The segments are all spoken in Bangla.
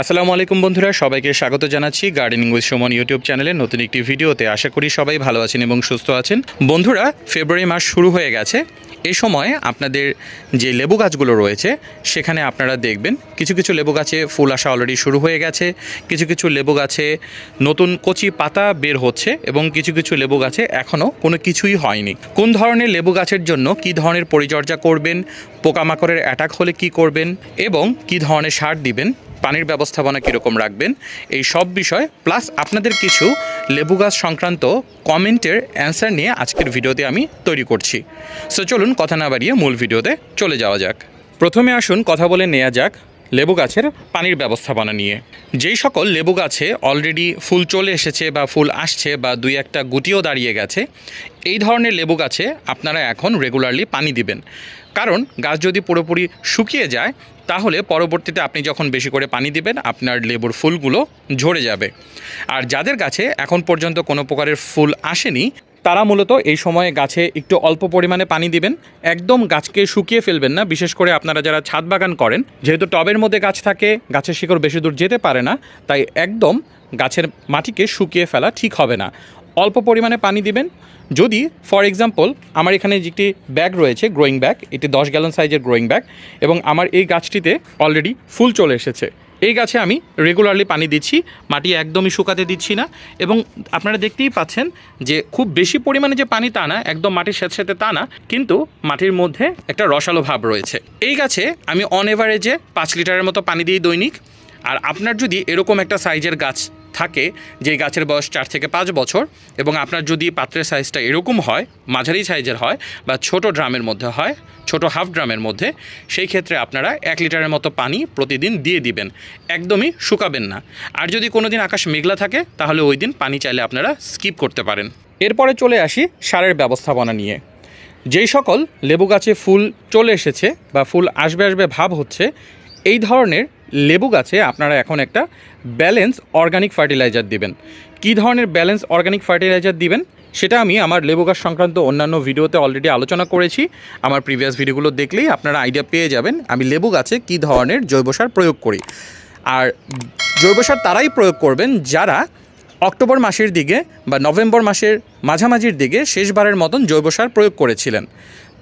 আসসালামু আলাইকুম বন্ধুরা, সবাইকে স্বাগত জানাচ্ছি গার্ডেনিং উইথ সুমন ইউটিউব চ্যানেলে নতুন একটি ভিডিওতে। আশা করি সবাই ভালো আছেন এবং সুস্থ আছেন। বন্ধুরা ফেব্রুয়ারি মাস শুরু হয়ে গেছে। এ সময় আপনাদের যে লেবু গাছগুলো রয়েছে, সেখানে আপনারা দেখবেন কিছু কিছু লেবু গাছে ফুল আসা অলরেডি শুরু হয়ে গেছে, কিছু কিছু লেবু গাছে নতুন কচি পাতা বের হচ্ছে এবং কিছু কিছু লেবু গাছে এখনও কোনো কিছুই হয়নি। কোন ধরনের লেবু গাছের জন্য কী ধরনের পরিচর্যা করবেন, পোকামাকড়ের অ্যাটাক হলে কি করবেন এবং কী ধরনের সার দিবেন পানির ব্যবস্থাপনা কীরকম রাখবেন, এই সব বিষয় প্লাস আপনাদের কিছু লেবু গাছ সংক্রান্ত কমেন্টের অ্যান্সার নিয়ে আজকের ভিডিওতে আমি তৈরি করছি। সো চলুন কথা না বাড়িয়ে মূল ভিডিওতে চলে যাওয়া যাক। প্রথমে আসুন, কথা বলে নেওয়া যাক লেবু গাছের পানির ব্যবস্থাপনা নিয়ে। যেই সকল লেবু গাছে অলরেডি ফুল চলে এসেছে বা ফুল আসছে বা দুই একটা গুটিও দাঁড়িয়ে গেছে, এই ধরনের লেবু গাছে আপনারা এখন রেগুলারলি পানি দিবেন। কারণ গাছ যদি পুরোপুরি শুকিয়ে যায়, তাহলে পরবর্তীতে আপনি যখন বেশি করে পানি দিবেন, আপনার লেবুর ফুলগুলো ঝরে যাবে। আর যাদের গাছে এখন পর্যন্ত কোনো প্রকারের ফুল আসেনি তারা মূলত এই সময়ে গাছে একটু অল্প পরিমাণে পানি দিবেন। একদম গাছকে শুকিয়ে ফেলবেন না, বিশেষ করে আপনারা যারা ছাদ বাগান করেন, যেহেতু টবের মধ্যে গাছ থাকে, গাছের শিকড় বেশি দূর যেতে পারে না, তাই একদম গাছের মাটিকে শুকিয়ে ফেলা ঠিক হবে না। অল্প পরিমাণে পানি দিবেন। যদি ফর এক্সাম্পল আমার এখানে যে একটি ব্যাগ রয়েছে গ্রোয়িং ব্যাগ এটি দশ গ্যালন সাইজের গ্রোয়িং ব্যাগ এবং আমার এই গাছটিতে অলরেডি ফুল চলে এসেছে। এই গাছে আমি রেগুলারলি পানি দিচ্ছি, মাটি একদমই শুকাতে দিচ্ছি না এবং আপনারা দেখতেই পাচ্ছেন যে খুব বেশি পরিমাণে যে পানি তা না, একদম মাটির সাথে সাথে তা না, কিন্তু মাটির মধ্যে একটা রসালো ভাব রয়েছে। এই গাছে আমি অন এভারেজে পাঁচ লিটারের মতো পানি দিই দৈনিক, আর আপনার যদি এরকম একটা সাইজের গাছ থাকে যে গাছের বয়স চার থেকে পাঁচ বছর এবং আপনার যদি পাত্রের সাইজটা এরকম হয়, মাঝারি সাইজের হয় বা ছোট ড্রামের মধ্যে হয়, ছোট হাফ ড্রামের মধ্যে, সেই ক্ষেত্রে আপনারা এক লিটারের মতো পানি প্রতিদিন দিয়ে দিবেন। একদমই শুকাবেন না। আর যদি কোনো দিন আকাশ মেঘলা থাকে, তাহলে ওই দিন পানি চাইলে আপনারা স্কিপ করতে পারেন। এরপরে চলে আসি সারের ব্যবস্থাপনা নিয়ে। যেই সকল লেবু গাছে ফুল চলে এসেছে বা ফুল আসবে আসবে ভাব হচ্ছে, এই ধরনের লেবু গাছে আপনারা এখন একটা ব্যালেন্স অর্গানিক ফার্টিলাইজার দিবেন। কী ধরনের ব্যালেন্স অর্গানিক ফার্টিলাইজার দিবেন, সেটা আমি আমার লেবু গাছ সংক্রান্ত অন্যান্য ভিডিওতে অলরেডি আলোচনা করেছি। আমার প্রিভিয়াস ভিডিওগুলো দেখলেই আপনারা আইডিয়া পেয়ে যাবেন আমি লেবু গাছে কী ধরনের জৈব সার প্রয়োগ করি। আর জৈব সার তারাই প্রয়োগ করবেন যারা অক্টোবর মাসের দিকে বা নভেম্বর মাসের মাঝামাঝির দিকে শেষবারের মতন জৈব সার প্রয়োগ করেছিলেন।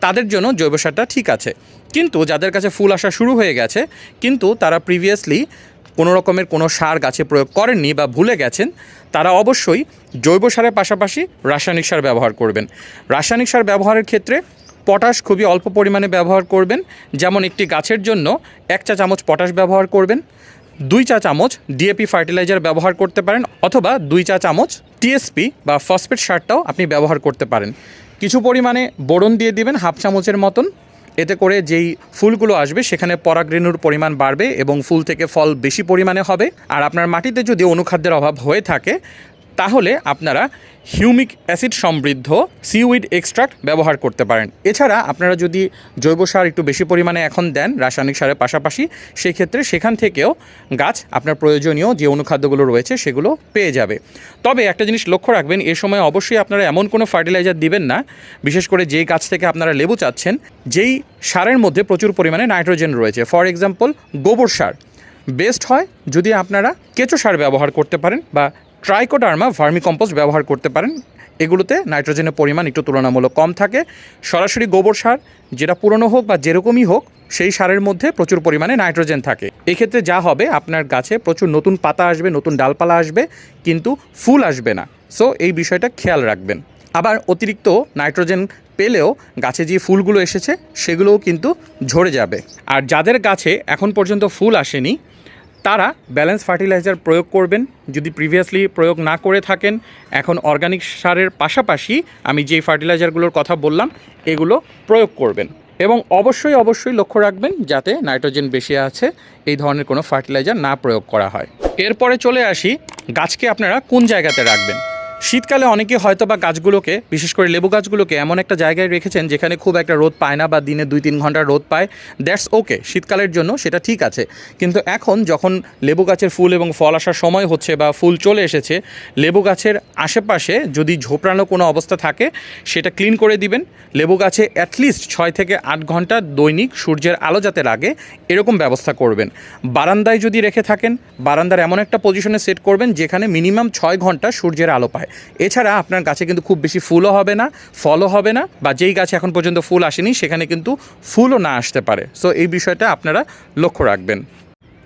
তাদের জন্য জৈব সারটা ঠিক আছে। কিন্তু যাদের কাছে ফুল আসা শুরু হয়ে গেছে, কিন্তু তারা প্রিভিয়াসলি কোনো রকমের কোনো সার গাছে প্রয়োগ করেননি বা ভুলে গেছেন, তারা অবশ্যই জৈব সারের পাশাপাশি রাসায়নিক সার ব্যবহার করবেন। রাসায়নিক সার ব্যবহারের ক্ষেত্রে পটাশ খুবই অল্প পরিমাণে ব্যবহার করবেন, যেমন একটি গাছের জন্য এক চা চামচ পটাশ ব্যবহার করবেন, দুই চা চামচ ডিএপি ফার্টিলাইজার ব্যবহার করতে পারেন, অথবা দুই চা চামচ টিএসপি বা ফসফেট সারটাও আপনি ব্যবহার করতে পারেন। কিছু পরিমাণে বোরন দিয়ে দিবেন, হাফ চামচের মতন। এতে করে যেই ফুলগুলো আসবে, সেখানে পরাগরেণুর পরিমাণ বাড়বে এবং ফুল থেকে ফল বেশি পরিমাণে হবে। আর আপনার মাটিতে যদি অনুখাদ্যের অভাব হয়ে থাকে তাহলে আপনারা হিউমিক অ্যাসিড সমৃদ্ধ সিউইড এক্সট্রাক্ট ব্যবহার করতে পারেন। এছাড়া আপনারা যদি জৈব সার একটু বেশি পরিমাণে এখন দেন, রাসায়নিক সারের পাশাপাশি সেই ক্ষেত্রে সেখান থেকেও গাছ আপনার প্রয়োজনীয় যে অনুখাদ্যগুলো রয়েছে সেগুলো পেয়ে যাবে। তবে একটা জিনিস লক্ষ্য রাখবেন, এ সময় অবশ্যই আপনারা এমন কোনো ফার্টিলাইজার দিবেন না, বিশেষ করে যেই গাছ থেকে আপনারা লেবু চাচ্ছেন, যেই সারের মধ্যে প্রচুর পরিমাণে নাইট্রোজেন রয়েছে। ফর এক্সাম্পল, গোবর সার। বেস্ট হয় যদি আপনারা কেঁচো সার ব্যবহার করতে পারেন বা ট্রাইকোডার্মা ভার্মিকম্পোস্ট ব্যবহার করতে পারেন। এগুলোতে নাইট্রোজেনের পরিমাণ একটু তুলনামূলক কম থাকে। সরাসরি গোবর সার, যেটা পুরনো হোক বা যেরকমই হোক, সেই সারের মধ্যে প্রচুর পরিমাণে নাইট্রোজেন থাকে। এক্ষেত্রে যা হবে, আপনার গাছে প্রচুর নতুন পাতা আসবে, নতুন ডালপালা আসবে, কিন্তু ফুল আসবে না। সো এই বিষয়টা খেয়াল রাখবেন। আবার অতিরিক্ত নাইট্রোজেন পেলেও গাছে যে ফুলগুলো এসেছে, সেগুলোও কিন্তু ঝরে যাবে। আর যাদের গাছে এখন পর্যন্ত ফুল আসেনি তারা ব্যালেন্স ফার্টিলাইজার প্রয়োগ করবেন। যদি প্রিভিয়াসলি প্রয়োগ না করে থাকেন, এখন অর্গানিক সারের পাশাপাশি আমি যেই ফার্টিলাইজারগুলোর কথা বললাম, এগুলো প্রয়োগ করবেন। এবং অবশ্যই অবশ্যই লক্ষ্য রাখবেন যাতে নাইট্রোজেন বেশি আছে, এই ধরনের কোনো ফার্টিলাইজার না প্রয়োগ করা হয়। এরপরে চলে আসি, গাছকে আপনারা কোন জায়গাতে রাখবেন? শীতকালে অনেকে হয়তো বা গাছগুলোকে, বিশেষ করে লেবু গাছগুলোকে এমন একটা জায়গায় রেখেছেন যেখানে খুব একটা রোদ পায় না বা দিনে দুই তিন ঘণ্টা রোদ পায়। দ্যাটস ওকে শীতকালের জন্য সেটা ঠিক আছে। কিন্তু এখন যখন লেবু গাছের ফুল এবং ফল আসার সময় হচ্ছে বা ফুল চলে এসেছে, লেবু গাছের আশেপাশে যদি ঝোপড়ানো কোনো অবস্থা থাকে, সেটা ক্লিন করে দিবেন। লেবু গাছে অ্যাটলিস্ট ছয় থেকে আট ঘণ্টা দৈনিক সূর্যের আলো যাতে লাগে, এরকম ব্যবস্থা করবেন। বারান্দায় যদি রেখে থাকেন, বারান্দার এমন একটা পজিশনে সেট করবেন যেখানে মিনিমাম ছয় ঘণ্টা সূর্যের আলো পায়। এছাড়া আপনার গাছে কিন্তু খুব বেশি ফুলও হবে না, ফলও হবে না, বা যেই গাছে এখন পর্যন্ত ফুল আসেনি, সেখানে কিন্তু ফুলও না আসতে পারে। সো এই বিষয়টা আপনারা লক্ষ্য রাখবেন।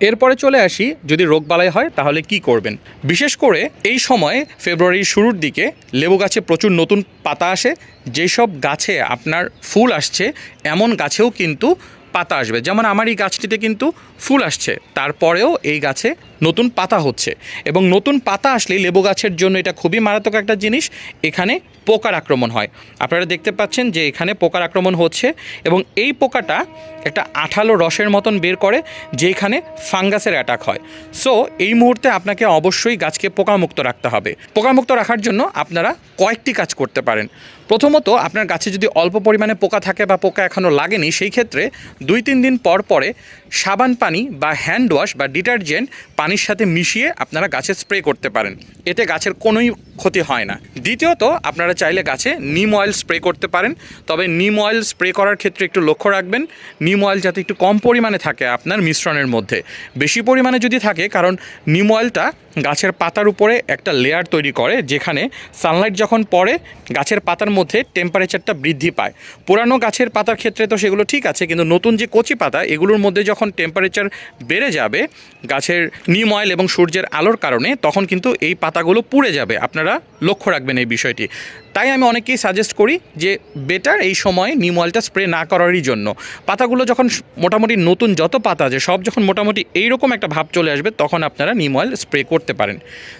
এরপরে চলে আসি, যদি রোগবালাই হয়, তাহলে কি করবেন? বিশেষ করে এই সময়, ফেব্রুয়ারির শুরুর দিকে লেবু গাছে প্রচুর নতুন পাতা আসে, যেসব গাছে আপনার ফুল আসছে, এমন গাছেও কিন্তু পাতা আসবে। যেমন আমার এই গাছটিতে কিন্তু ফুল আসছে, তারপরেও এই গাছে নতুন পাতা হচ্ছে এবং নতুন পাতা আসলে লেবু গাছের জন্য এটা খুবই মারাত্মক একটা জিনিস, এখানে পোকার আক্রমণ হয়। আপনারা দেখতে পাচ্ছেন যে এখানে পোকার আক্রমণ হচ্ছে এবং এই পোকাটা একটা আঠালো রসের মতন বের করে যেখানে ফাঙ্গাসের অ্যাটাক হয়। সো এই মুহূর্তে আপনাকে অবশ্যই গাছকে পোকামুক্ত রাখতে হবে। পোকামুক্ত রাখার জন্য আপনারা কয়েকটি কাজ করতে পারেন। প্রথমত, আপনার গাছে যদি অল্প পরিমাণে পোকা থাকে বা পোকা এখনও লাগেনি, সেই ক্ষেত্রে দুই তিন দিন পর পরে সাবান পানি বা হ্যান্ড ওয়াশ বা ডিটারজেন্ট পানির সাথে মিশিয়ে আপনারা গাছে স্প্রে করতে পারেন। এতে গাছের কোনোই ক্ষতি হয় না। দ্বিতীয়ত, আপনারা চাইলে গাছে নিম অয়েল স্প্রে করতে পারেন। তবে নিম অয়েল স্প্রে করার ক্ষেত্রে একটু লক্ষ্য রাখবেন। নিম অয়েল যাতে একটু কম পরিমাণে থাকে আপনার মিশ্রণের মধ্যে। বেশি পরিমাণে যদি থাকে, কারণ নিম অয়েলটা গাছের পাতার উপরে একটা লেয়ার তৈরি করে, যেখানে সানলাইট যখন পড়ে, গাছের পাতার মধ্যে টেম্পারেচারটা বৃদ্ধি পায়। পুরানো গাছের পাতার ক্ষেত্রে তো সেগুলো ঠিক আছে, কিন্তু নতুন যে কচি পাতা, এগুলোর মধ্যে যখন টেম্পারেচার বেড়ে যাবে, গাছের নিম অয়েল এবং সূর্যের আলোর কারণে, তখন কিন্তু এই পাতাগুলো পুড়ে যাবে। আপনারা লক্ষ্য রাখবেন এই বিষয়টি। তাই আমি অনেকেই সাজেস্ট করি যে বেটার এই সময় নিম অয়েলটা স্প্রে না করারই জন্য। পাতাগুলো যখন মোটামুটি নতুন যত পাতা আছে, সব যখন মোটামুটি এইরকম একটা ভাব চলে আসবে, তখন আপনারা নিম অয়েল স্প্রে করতে পারেন।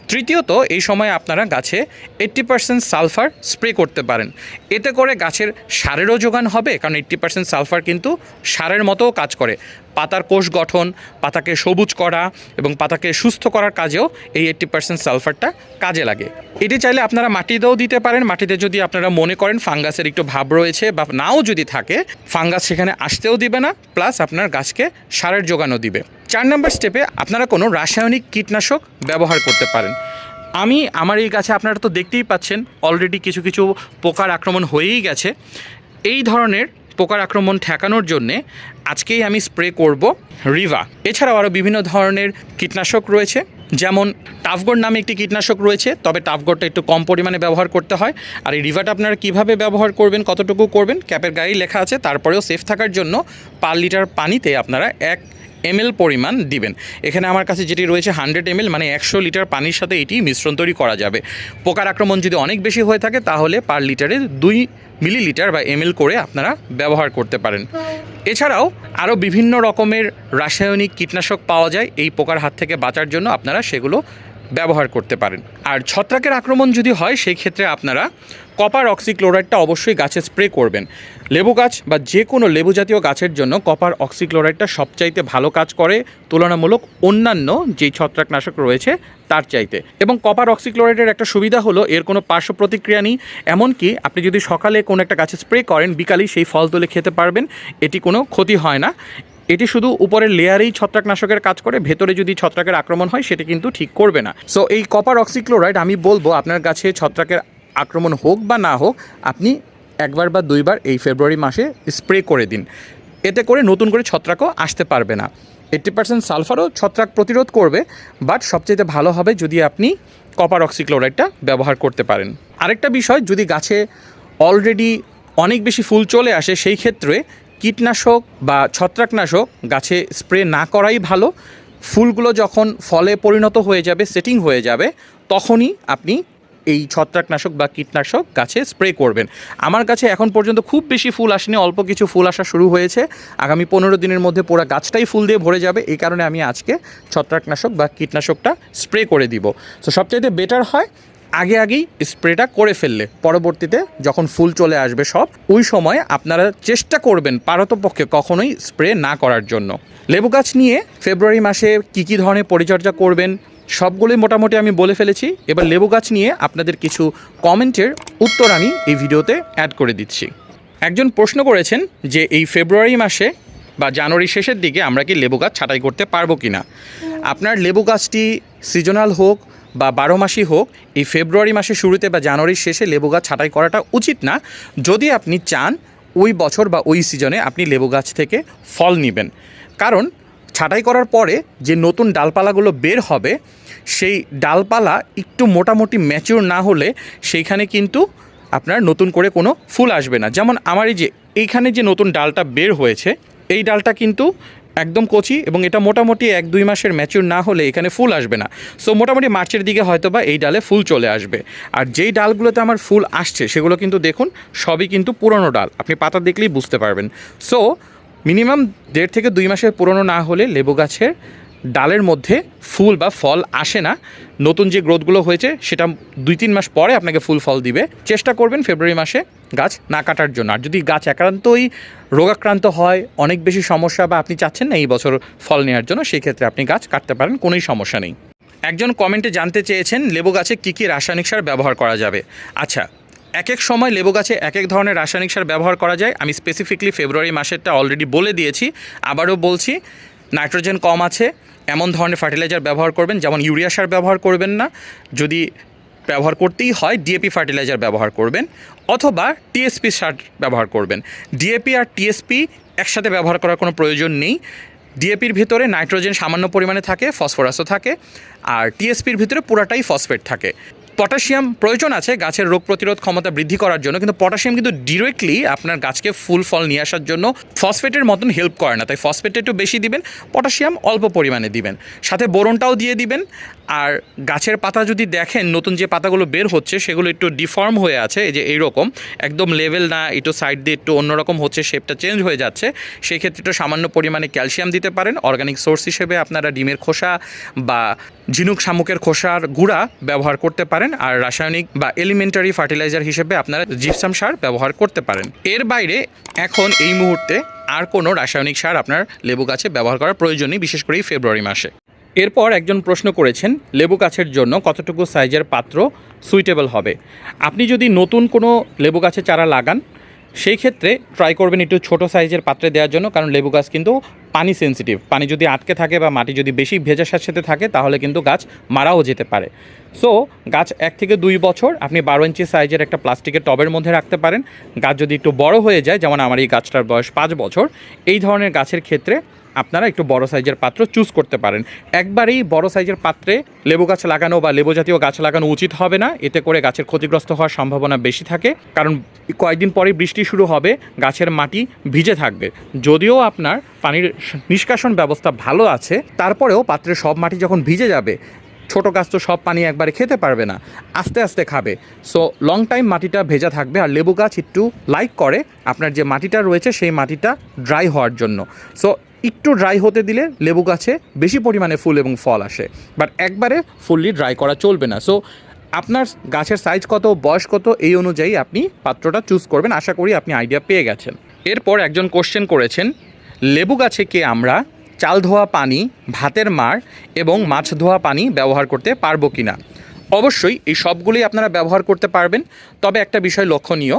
তৃতীয়ত, এই সময় আপনারা গাছে এইট্টি পার্সেন্ট সালফার স্প্রে করতে পারেন। এতে করে গাছের সারেরও যোগান হবে, কারণ এইট্টি পার্সেন্ট সালফার কিন্তু সারের মতোও কাজ করে। পাতার কোষ গঠন, পাতাকে সবুজ করা এবং পাতাকে সুস্থ করার কাজেও এই এইট্টি পার্সেন্ট সালফারটা কাজে লাগে। এটি চাইলে আপনারা মাটিতেও দিতে পারেন, মাটিতে যদি আপনারা মনে করেন ফাঙ্গাসের একটু ভাব রয়েছে বা নাও যদি থাকে, ফাঙ্গাস সেখানে আসতেও দিবে না, প্লাস আপনার গাছকে সারের যোগানও দিবে। চার নম্বর স্টেপে আপনারা কোনো রাসায়নিক কীটনাশক ব্যবহার করতে পারেন। আমি, আমার এই গাছে আপনারা তো দেখতেই পাচ্ছেন অলরেডি কিছু কিছু পোকার আক্রমণ হয়েই গেছে। এই ধরনের পোকার আক্রমণ ঠেকানোর জন্যে আজকেই আমি স্প্রে করব রিভা। এছাড়াও আরও বিভিন্ন ধরনের কীটনাশক রয়েছে, যেমন টাফগড় নামে একটি কীটনাশক রয়েছে, তবে টাফগড়টা একটু কম পরিমাণে ব্যবহার করতে হয়। আর এই রিভাটা আপনারা কীভাবে ব্যবহার করবেন, কতটুকু করবেন, ক্যাপের গায়ে লেখা আছে, তারপরেও সেফ থাকার জন্য পার লিটার পানিতে আপনারা এক এমএল পরিমাণ দিবেন। এখানে আমার কাছে যেটি রয়েছে হান্ড্রেড এমএল মানে একশো লিটার পানির সাথে এটি মিশ্রণ তৈরি করা যাবে। পোকার আক্রমণ যদি অনেক বেশি হয়ে থাকে, তাহলে পার লিটারে দুই মিলিলিটার বা এমএল করে আপনারা ব্যবহার করতে পারেন। এছাড়াও আরও বিভিন্ন রকমের রাসায়নিক কীটনাশক পাওয়া যায়। এই পোকার হাত থেকে বাঁচার জন্য আপনারা সেগুলো ব্যবহার করতে পারেন। আর ছত্রাকের আক্রমণ যদি হয়, সেই ক্ষেত্রে আপনারা কপার অক্সিক্লোরাইডটা অবশ্যই গাছে স্প্রে করবেন। লেবু গাছ বা যে কোনো লেবু জাতীয় গাছের জন্য কপার অক্সিক্লোরাইডটা সবচাইতে ভালো কাজ করে, তুলনামূলক অন্যান্য যেই ছত্রাকনাশক রয়েছে তার চাইতে। এবং কপার অক্সিক্লোরাইডের একটা সুবিধা হলো, এর কোনো পার্শ্ব প্রতিক্রিয়া নেই। এমনকি আপনি যদি সকালে কোনো একটা গাছে স্প্রে করেন, বিকালেই সেই ফল তুলে খেতে পারবেন, এটি কোনো ক্ষতি হয় না। এটি শুধু উপরের লেয়ারেই ছত্রাকনাশকের কাজ করে, ভেতরে যদি ছত্রাকের আক্রমণ হয়, সেটি কিন্তু ঠিক করবে না। সো এই কপার অক্সিক্লোরাইড আমি বলব, আপনার গাছে ছত্রাকের আক্রমণ হোক বা না হোক, আপনি একবার বা দুইবার এই ফেব্রুয়ারি মাসে স্প্রে করে দিন। এতে করে নতুন করে ছত্রাকও আসতে পারবে না। এইট্টি পার্সেন্ট সালফারও ছত্রাক প্রতিরোধ করবে, বাট সবচেয়ে ভালো হবে যদি আপনি কপার অক্সিক্লোরাইডটা ব্যবহার করতে পারেন। আরেকটা বিষয়, যদি গাছে অলরেডি অনেক বেশি ফুল চলে আসে, সেই ক্ষেত্রে কীটনাশক বা ছত্রাকনাশক গাছে স্প্রে না করাই ভালো। ফুলগুলো যখন ফলে পরিণত হয়ে যাবে, সেটিং হয়ে যাবে, তখনই আপনি এই ছত্রাকনাশক বা কীটনাশক গাছে স্প্রে করবেন। আমার কাছে এখন পর্যন্ত খুব বেশি ফুল আসেনি, অল্প কিছু ফুল আসা শুরু হয়েছে। আগামী পনেরো দিনের মধ্যে পুরো গাছটাই ফুল দিয়ে ভরে যাবে। এই কারণে আমি আজকে ছত্রাকনাশক বা কীটনাশকটা স্প্রে করে দিব। তো সবচাইতে বেটার হয়, আগে আগেই স্প্রেটা করে ফেললে। পরবর্তীতে যখন ফুল চলে আসবে সব, ওই সময় আপনারা চেষ্টা করবেন পারতপক্ষে কখনোই স্প্রে না করার জন্য। লেবু গাছ নিয়ে ফেব্রুয়ারি মাসে কী কী ধরনের পরিচর্যা করবেন সবগুলোই মোটামুটি আমি বলে ফেলেছি। এবার লেবু গাছ নিয়ে আপনাদের কিছু কমেন্টের উত্তর আমি এই ভিডিওতে অ্যাড করে দিচ্ছি। একজন প্রশ্ন করেছেন যে এই ফেব্রুয়ারি মাসে বা জানুয়ারি শেষের দিকে আমরা কি লেবু গাছ ছাঁটাই করতে পারব কি না আপনার লেবু গাছটি সিজনাল হোক বা বারো মাসই হোক, এই ফেব্রুয়ারি মাসের শুরুতে বা জানুয়ারির শেষে লেবু গাছ ছাঁটাই করাটা উচিত না। যদি আপনি চান, ওই বছর বা ওই সিজনে আপনি লেবু গাছ থেকে ফল নেবেন। কারণ ছাঁটাই করার পরে যে নতুন ডালপালাগুলো বের হবে, সেই ডালপালা একটু মোটামুটি ম্যাচিওর না হলে সেইখানে কিন্তু আপনার নতুন করে কোনো ফুল আসবে না। যেমন আমার এই যে এইখানে যে নতুন ডালটা বের হয়েছে, এই ডালটা কিন্তু একদম কচি এবং এটা মোটামুটি এক দুই মাসের ম্যাচিউর না হলে এখানে ফুল আসবে না। সো মোটামুটি মার্চের দিকে হয়তো বা এই ডালে ফুল চলে আসবে। আর যেই ডালগুলোতে আমার ফুল আসছে, সেগুলো কিন্তু দেখুন, সবই কিন্তু পুরনো ডাল। আপনি পাতা দেখলেই বুঝতে পারবেন। সো মিনিমাম দেড় থেকে দুই মাসের পুরনো না হলে লেবু গাছের ডালের মধ্যে ফুল বা ফল আসে না। নতুন যে গ্রোথগুলো হয়েছে, সেটা দুই তিন মাস পরে আপনাকে ফুল ফল দিবে। চেষ্টা করবেন ফেব্রুয়ারি মাসে গাছ না কাটার জন্য। আর যদি গাছ একান্তই রোগাক্রান্ত হয়, অনেক বেশি সমস্যা বা আপনি চাচ্ছেন না এই বছর ফল নেওয়ার জন্য সেই ক্ষেত্রে আপনি গাছ কাটতে পারেন, কোনোই সমস্যা নেই। একজন কমেন্টে জানতে চেয়েছেন, লেবু গাছে কী কী রাসায়নিক সার ব্যবহার করা যাবে? আচ্ছা এক এক সময় লেবু গাছে এক এক ধরনের রাসায়নিক সার ব্যবহার করা যায়। আমি স্পেসিফিকলি ফেব্রুয়ারি মাসেরটা অলরেডি বলে দিয়েছি। আবারও বলছি নাইট্রোজেন কম আছে, এমন ধরনের ফার্টিলাইজার ব্যবহার করবেন, যেমন ইউরিয়া সার ব্যবহার করবেন না। যদি ব্যবহার করতেই হয় ডিএপি ফার্টিলাইজার ব্যবহার করবেন, অথবা টিএসপি সার ব্যবহার করবেন। ডিএপি আর টিএসপি একসাথে ব্যবহার করার কোনো প্রয়োজন নেই। ডিএপির ভিতরে নাইট্রোজেন সামান্য পরিমাণে থাকে ফসফরাসও থাকে, আর টিএসপির ভিতরে পুরাটাই ফসফেট থাকে। পটাশিয়াম প্রয়োজন আছে, গাছের রোগ প্রতিরোধ ক্ষমতা বৃদ্ধি করার জন্য, কিন্তু পটাশিয়াম কিন্তু ডিরেক্টলি আপনার গাছকে ফুল ফল নিয়ে আসার জন্য ফসফেটের মতন হেল্প করে না। তাই ফসফেট একটু বেশি দিবেন, পটাশিয়াম অল্প পরিমাণে দিবেন। সাথে বোরনটাও দিয়ে দিবেন আর গাছের পাতা যদি দেখেন, নতুন যে পাতাগুলো বের হচ্ছে, সেগুলো একটু ডিফর্ম হয়ে আছে, এই যে এইরকম। একদম লেভেল না, একটু সাইড দিয়ে একটু অন্যরকম হচ্ছে শেপটা চেঞ্জ হয়ে যাচ্ছে। সেই ক্ষেত্রে একটু সামান্য পরিমাণে ক্যালসিয়াম দিতে পারেন। অর্গানিক সোর্স হিসেবে আপনারা ডিমের খোসা বা ঝিনুক শামুকের খোসার গুঁড়া ব্যবহার করতে পারেন। আর রাসায়নিক বা এলিমেন্টারি ফার্টিলাইজার হিসেবে আপনারা জিপসাম সার ব্যবহার করতে পারেন। এর বাইরে এখন এই মুহূর্তে আর কোনো রাসায়নিক সার আপনার লেবু গাছে ব্যবহার করার প্রয়োজন নেই, বিশেষ করে এই ফেব্রুয়ারি মাসে। এরপর একজন প্রশ্ন করেছেন, লেবু গাছের জন্য কতটুকু সাইজের পাত্র সুইটেবল হবে? আপনি যদি নতুন কোনো লেবু গাছে চারা লাগান, সেই ক্ষেত্রে ট্রাই করবেন একটু ছোট সাইজের পাত্রে দেওয়ার জন্য, কারণ লেবু গাছ কিন্তু পানি সেন্সিটিভ পানি যদি আটকে থাকে বা মাটি যদি বেশি ভেজা সাথে থাকে, তাহলে কিন্তু গাছ মারাও যেতে পারে। সো গাছ এক থেকে দুই বছর আপনি বারো ইঞ্চি সাইজের একটা প্লাস্টিকের টবের মধ্যে রাখতে পারেন। গাছ যদি একটু বড় হয়ে যায়, যেমন আমার এই গাছটার বয়স পাঁচ বছর, এই ধরনের গাছের ক্ষেত্রে আপনারা একটু বড় সাইজের পাত্র চুজ করতে পারেন। একবারেই বড় সাইজের পাত্রে লেবু গাছ লাগানো বা লেবু জাতীয় গাছ লাগানো উচিত হবে না। এতে করে গাছের ক্ষতিগ্রস্ত হওয়ার সম্ভাবনা বেশি থাকে। কারণ কয়েকদিন পরে বৃষ্টি শুরু হবে, গাছের মাটি ভিজে থাকবে। যদিও আপনার পানির নিষ্কাশন ব্যবস্থা ভালো আছে, তারপরেও পাত্রের সব মাটি যখন ভিজে যাবে, ছোট গাছ তো সব পানি একবারে খেতে পারবে না, আস্তে আস্তে খাবে। সো লং টাইম মাটিটা ভেজা থাকবে আর লেবু গাছ একটু লাইক করে। আপনার যে মাটিটা রয়েছে, সেই মাটিটা ড্রাই হওয়ার জন্য। সো একটু ড্রাই হতে দিলে লেবু গাছে বেশি পরিমাণে ফুল এবং ফল আসে। বাট একবারে ফুললি ড্রাই করা চলবে না। সো আপনার গাছের সাইজ কত, বয়স কত, এই অনুযায়ী আপনি পাত্রটা চুজ করবেন। আশা করি আপনি আইডিয়া পেয়ে গেছেন। এরপর একজন কোশ্চেন করেছেন, লেবু গাছে কি আমরা চাল ধোয়া পানি, ভাতের মার এবং মাছ ধোয়া পানি ব্যবহার করতে পারব কি না অবশ্যই এই সবগুলোই আপনারা ব্যবহার করতে পারবেন। তবে একটা বিষয় লক্ষণীয়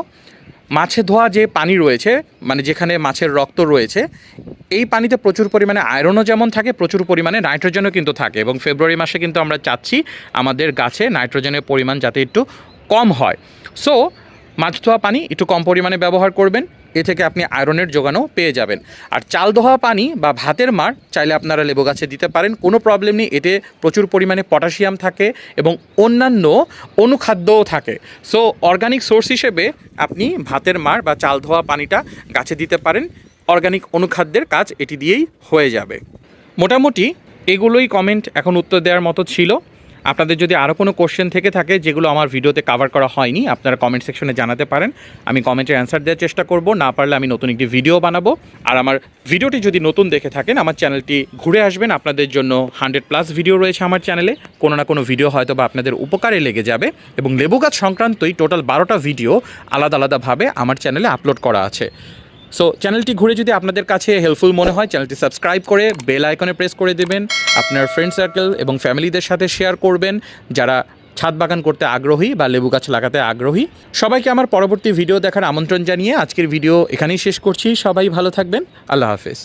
মাছে ধোয়া যে পানি রয়েছে মানে যেখানে মাছের রক্ত রয়েছে, এই পানিতে প্রচুর পরিমাণে আয়রনও যেমন থাকে, প্রচুর পরিমাণে নাইট্রোজেনও কিন্তু থাকে এবং ফেব্রুয়ারি মাসে কিন্তু আমরা চাচ্ছি আমাদের গাছে নাইট্রোজেনের পরিমাণ যাতে একটু কম হয়। সো মাছ ধোয়া পানি একটু কম পরিমাণে ব্যবহার করবেন। এ থেকে আপনি আয়রনের যোগানও পেয়ে যাবেন। আর চাল ধোয়া পানি বা ভাতের মার চাইলে আপনারা লেবু গাছে দিতে পারেন, কোনো প্রবলেম নেই, এতে প্রচুর পরিমাণে পটাশিয়াম থাকে এবং অন্যান্য অনুখাদ্যও থাকে। সো, অর্গানিক সোর্স হিসেবে আপনি ভাতের মার বা চাল ধোয়া পানিটা গাছে দিতে পারেন, অর্গানিক অনুখাদ্যের কাজ এটি দিয়েই হয়ে যাবে। মোটামুটি এগুলোই কমেন্ট এখন উত্তর দেওয়ার মতো ছিল। আপনাদের যদি আরও কোনো কোশ্চেন থেকে থাকে, যেগুলো আমার ভিডিওতে কভার করা হয়নি, আপনারা কমেন্ট সেকশনে জানাতে পারেন। আমি কমেন্টে অ্যান্সার দেওয়ার চেষ্টা করব, না পারলে আমি নতুন একটি ভিডিও বানাবো। আর আমার ভিডিওটি যদি নতুন দেখে থাকেন, আমার চ্যানেলটি ঘুরে আসবেন। আপনাদের জন্য হান্ড্রেড প্লাস ভিডিও রয়েছে আমার চ্যানেলে কোনো না কোনো ভিডিও হয়তো বা আপনাদের উপকারে লেগে যাবে। এবং লেবু গাছ সংক্রান্তই টোটাল বারোটা ভিডিও আলাদা আলাদাভাবে আমার চ্যানেলে আপলোড করা আছে। সো চ্যানেলটি ঘুরে যদি আপনাদের কাছে হেল্পফুল মনে হয় চ্যানেলটি সাবস্ক্রাইব করে বেল আইকনে প্রেস করে দেবেন, আপনার ফ্রেন্ড সার্কেল এবং ফ্যামিলিদের সাথে শেয়ার করবেন, যারা ছাদ বাগান করতে আগ্রহী বা লেবু গাছ লাগাতে আগ্রহী। সবাইকে আমার পরবর্তী ভিডিও দেখার আমন্ত্রণ জানিয়ে আজকের ভিডিও এখানেই শেষ করছি। সবাই ভালো থাকবেন। আল্লাহ হাফেজ।